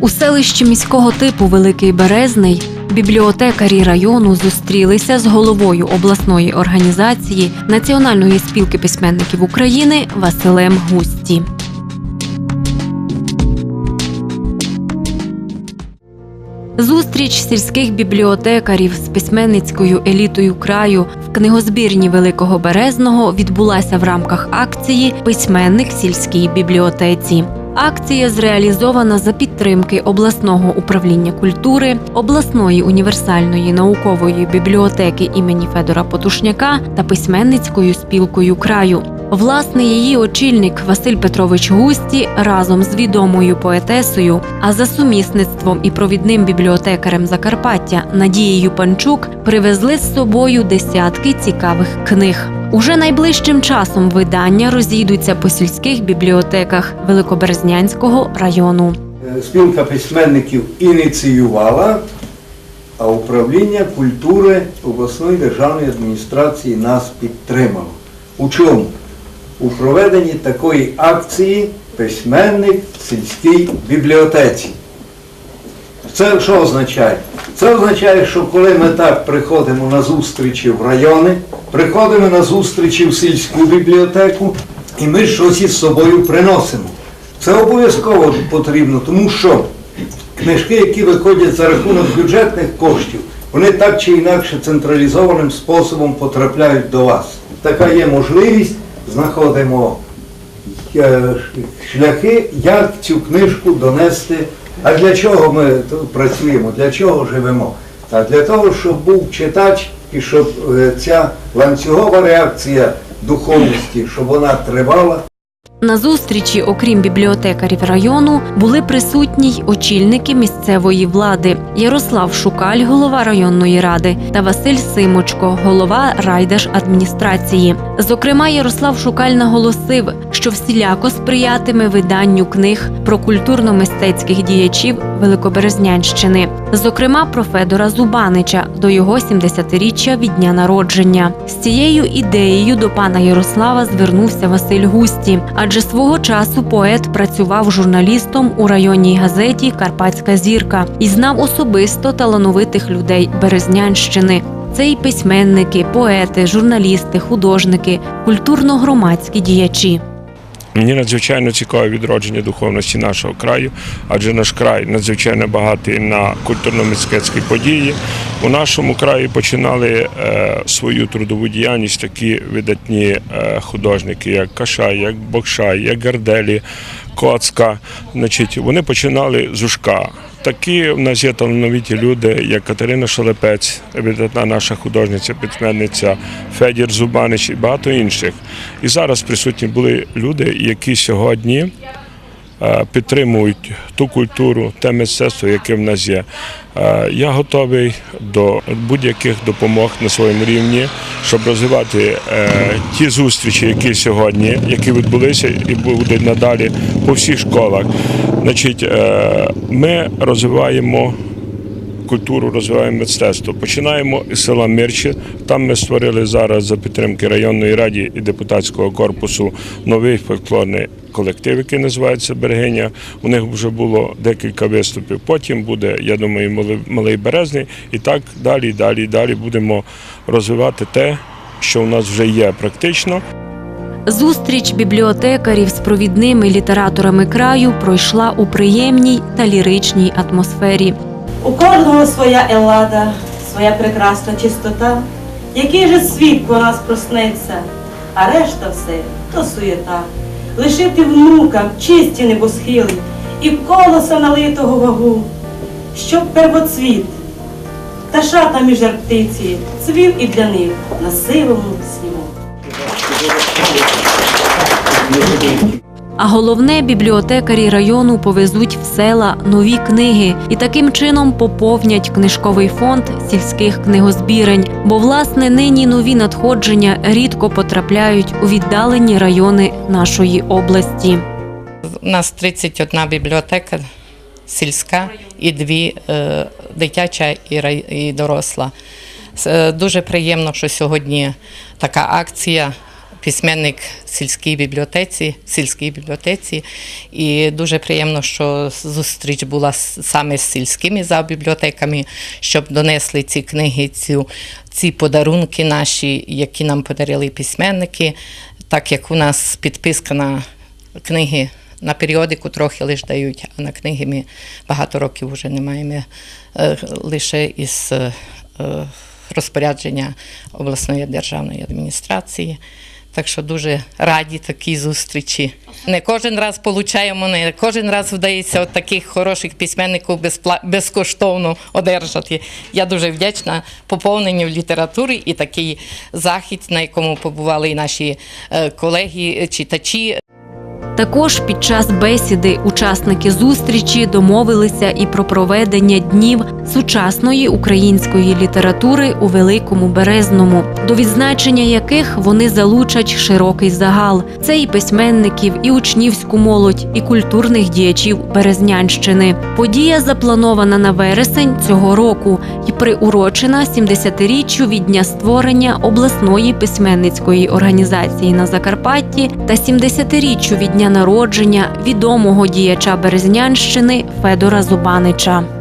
У селищі міського типу Великий Березний бібліотекарі району зустрілися з головою обласної організації Національної спілки письменників України Василем Густі. Зустріч сільських бібліотекарів з письменницькою елітою краю в книгозбірні Великого Березного відбулася в рамках акції Письменник сільській бібліотеці. Акція зреалізована за підтримки обласного управління культури, обласної універсальної наукової бібліотеки імені Федора Потушняка та письменницькою спілкою краю. Власне, її очільник Василь Петрович Густі разом з відомою поетесою, а за сумісництвом і провідним бібліотекарем Закарпаття Надією Панчук привезли з собою десятки цікавих книг. Уже найближчим часом видання розійдуться по сільських бібліотеках Великоберезнянського району. Е, Спілка письменників ініціювала, а управління культури обласної державної адміністрації нас підтримало. У чому? У проведенні такої акції письменник в сільській бібліотеці. Це що означає? Це означає, що коли ми так приходимо на зустрічі в райони, приходимо на зустрічі в сільську бібліотеку, і ми щось із собою приносимо. Це обов'язково потрібно, тому що книжки, які виходять за рахунок бюджетних коштів, вони так чи інакше централізованим способом потрапляють до вас. Така є можливість, знаходимо е, шляхи, як цю книжку донести. А для чого ми тут працюємо? Для чого живемо? А для того, щоб був читач і щоб е, ця ланцюгова реакція духовності, щоб вона тривала. На зустрічі, окрім бібліотекарів району, були присутні й очільники місцевої влади Ярослав Шукаль, голова районної ради, та Василь Симочко, голова райдержадміністрації. Зокрема, Ярослав Шукаль наголосив, що всіляко сприятиме виданню книг про культурно-мистецьких діячів Великоберезнянщини, зокрема про Федора Зубанича до його 70-річчя від дня народження. З цією ідеєю до пана Ярослава звернувся Василь Густі, адже свого часу поет працював журналістом у районній газеті Карпатська зірка і знав особисто талановитих людей Березнянщини. Це й письменники, поети, журналісти, художники, культурно-громадські діячі. Мені надзвичайно цікаве відродження духовності нашого краю, адже наш край надзвичайно багатий на культурно-мистецькі події. У нашому краї починали е, свою трудову діяльність такі видатні е, художники, як Кашай, як Бокшай, як Гарделі, Коцка. Значить, вони починали з ушка. Такі в нас є талановиті люди, як Катерина Шелепець, видатна наша художниця, письменниця, Федір Зубанич і багато інших. І зараз присутні були люди, які сьогодні підтримують ту культуру, те мистецтво, яке в нас є. Е, Я готовий до будь-яких допомог на своєму рівні, щоб розвивати е, ті зустрічі, які сьогодні, які відбулися і будуть надалі по всіх школах. Значить, е, ми розвиваємо культуру, розвиваємо мистецтво. Починаємо із села Мирчі. Там ми створили зараз за підтримки районної ради і депутатського корпусу новий фольклорний колектив, який називається Бергиня. У них вже було декілька виступів. Потім буде, я думаю, Малий- березний, і так далі, далі, далі будемо розвивати те, що у нас вже є практично. Зустріч бібліотекарів з провідними літераторами краю пройшла у приємній та ліричній атмосфері. У кожного своя елада, своя прекрасна чистота. Який же світ по нас проснеться, а решта все то суєта. Лишити внукам чисті небосхили і колоса налитого вагу, щоб первоцвіт та шата між птиці цвів і для них на сивому снігу. А головне, бібліотекарі району повезуть в села нові книги і таким чином поповнять книжковий фонд сільських книгозбірень. Бо, власне, нині нові надходження рідко потрапляють у віддалені райони нашої області. У нас 31 бібліотека сільська і дві е, дитяча і, доросла. Е, Дуже приємно, що сьогодні така акція письменник в сільській бібліотеці, в сільській бібліотеці. І дуже приємно, що зустріч була саме з сільськими бібліотеками, щоб донесли ці книги, цю, ці подарунки наші, які нам подарили письменники. Так як у нас підписка на книги на періодику трохи лише дають, а на книги ми багато років вже не маємо е, лише із е, розпорядження обласної державної адміністрації. Так що дуже раді такій зустрічі. Не кожен раз получаємо, не кожен раз вдається от таких хороших письменників безпла... безкоштовно одержати. Я дуже вдячна поповненню літератури і такий захід, на якому побували і наші е, колеги, читачі. Також під час бесіди учасники зустрічі домовилися і про проведення днів сучасної української літератури у Великому Березному, до відзначення яких вони залучать широкий загал. Це і письменників, і учнівську молодь, і культурних діячів Березнянщини. Подія запланована на вересень цього року і приурочена 70-річчю від дня створення обласної письменницької організації на Закарпатті та 70-річчю від дня народження відомого діяча Березнянщини Федора Зубанича.